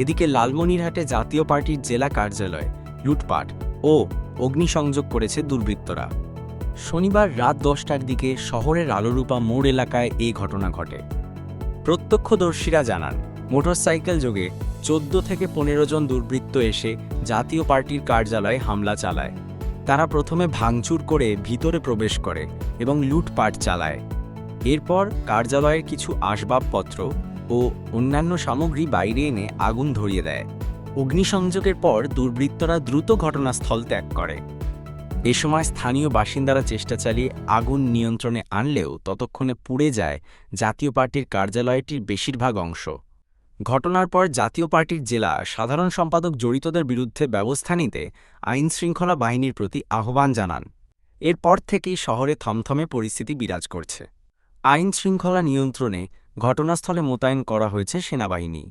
এদিকে লালমনিরহাটে জাতীয় পার্টির জেলা কার্যালয়, লুটপাট ও অগ্নিসংযোগ করেছে দুর্বৃত্তরা। শনিবার রাত দশটার দিকে শহরের আলোরূপা মোড় এলাকায় এই ঘটনা ঘটে। প্রত্যক্ষদর্শীরা জানান, মোটরসাইকেল যোগে চোদ্দ থেকে পনেরো জন দুর্বৃত্ত এসে জাতীয় পার্টির কার্যালয়ে হামলা চালায়। তারা প্রথমে ভাঙচুর করে ভিতরে প্রবেশ করে এবং লুটপাট চালায়। এরপর কার্যালয়ের কিছু আসবাবপত্র ও অন্যান্য সামগ্রী বাইরে এনে আগুন ধরিয়ে দেয়। অগ্নিসংযোগের পর দুর্বৃত্তরা দ্রুত ঘটনাস্থল ত্যাগ করে। এ সময় স্থানীয় বাসিন্দারা চেষ্টা চালিয়ে আগুন নিয়ন্ত্রণে আনলেও ততক্ষণে পুড়ে যায় জাতীয় পার্টির কার্যালয়টির বেশিরভাগ অংশ। ঘটনার পর জাতীয় পার্টির জেলা সাধারণ সম্পাদক জড়িতদের বিরুদ্ধে ব্যবস্থা নিতে আইনশৃঙ্খলা বাহিনীর প্রতি আহ্বান জানান। এরপর থেকেই শহরে থমথমে পরিস্থিতি বিরাজ করছে। আইনশৃঙ্খলা নিয়ন্ত্রণে ঘটনাস্থলে মোতায়েন করা হয়েছে সেনাবাহিনী।